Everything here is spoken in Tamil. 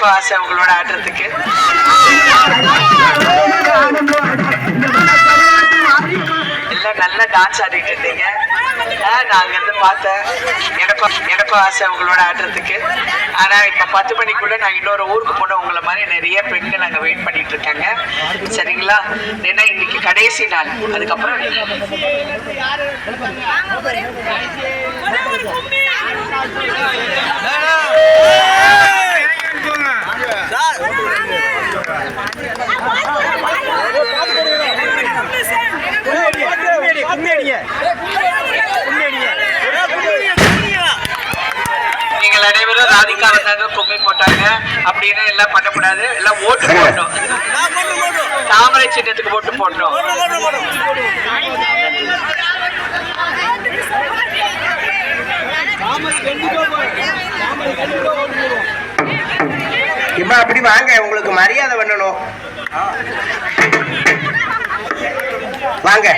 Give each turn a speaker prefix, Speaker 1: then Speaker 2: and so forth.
Speaker 1: எனக்கும் ஆசை அவங்களோட ஆடுறதுக்கு எல்லாம் நல்லா டான்ஸ் ஆடிட்டு இருந்தீங்க ஆ, நான் அங்கிருந்து பார்த்தேன் எனக்கும் எனக்கும் ஆசை அவங்களோட ஆடுறதுக்கு ஆனா இப்ப பத்து மணிக்குள்ள நான் இன்னொரு ஊருக்கு போன உங்களை மாதிரி நிறைய பெண்கள் அங்க வெயிட் பண்ணிட்டு இருக்காங்க சரிங்களா ஏன்னா இன்னைக்கு கடைசி நாள் அதுக்கப்புறம் நீங்கள் அனைவரும் ராதிகா வந்தாங்க கும்மி போட்டாங்க. அப்படின்னு எல்லாம் பண்ணக்கூடாது. எல்லாம் ஓட்டு போடணும் தாமரை சின்னத்துக்கு ஓட்டு போடணும்
Speaker 2: இம்மா அப்படி வாங்க. உங்களுக்கு மரியாதை பண்ணணும். வாங்க.